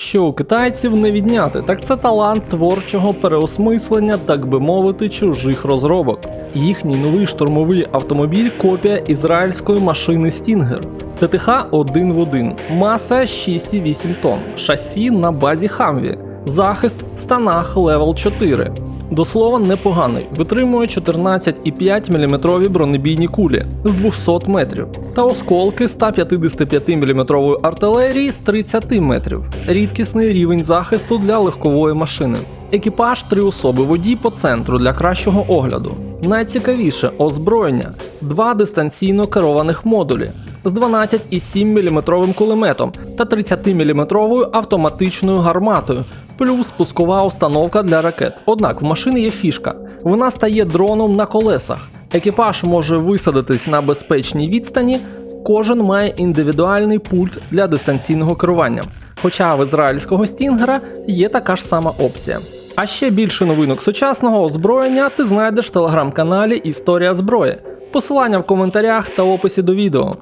що у китайців не відняти, так це талант творчого переосмислення, так би мовити, чужих розробок. Їхній новий штурмовий автомобіль копія ізраїльської машини Стінгер. ТТХ один в один, маса 6,8 тонн, шасі на базі Хамві, захист станах левел 4. До слова, непоганий, витримує 14,5 мм бронебійні кулі з 200 метрів та осколки 155 мм артилерії з 30 метрів. Рідкісний рівень захисту для легкової машини. Екіпаж три особи водій по центру для кращого огляду. Найцікавіше озброєння: два дистанційно керованих модулі з 12,7 мм кулеметом та 30 мм автоматичною гарматою, плюс спускова установка для ракет. Однак в машини є фішка. Вона стає дроном на колесах. Екіпаж може висадитись на безпечній відстані. Кожен має індивідуальний пульт для дистанційного керування. Хоча в ізраїльського стінгера є така ж сама опція. А ще більше новинок сучасного озброєння ти знайдеш в телеграм-каналі Історія зброї. Посилання в коментарях та описі до відео.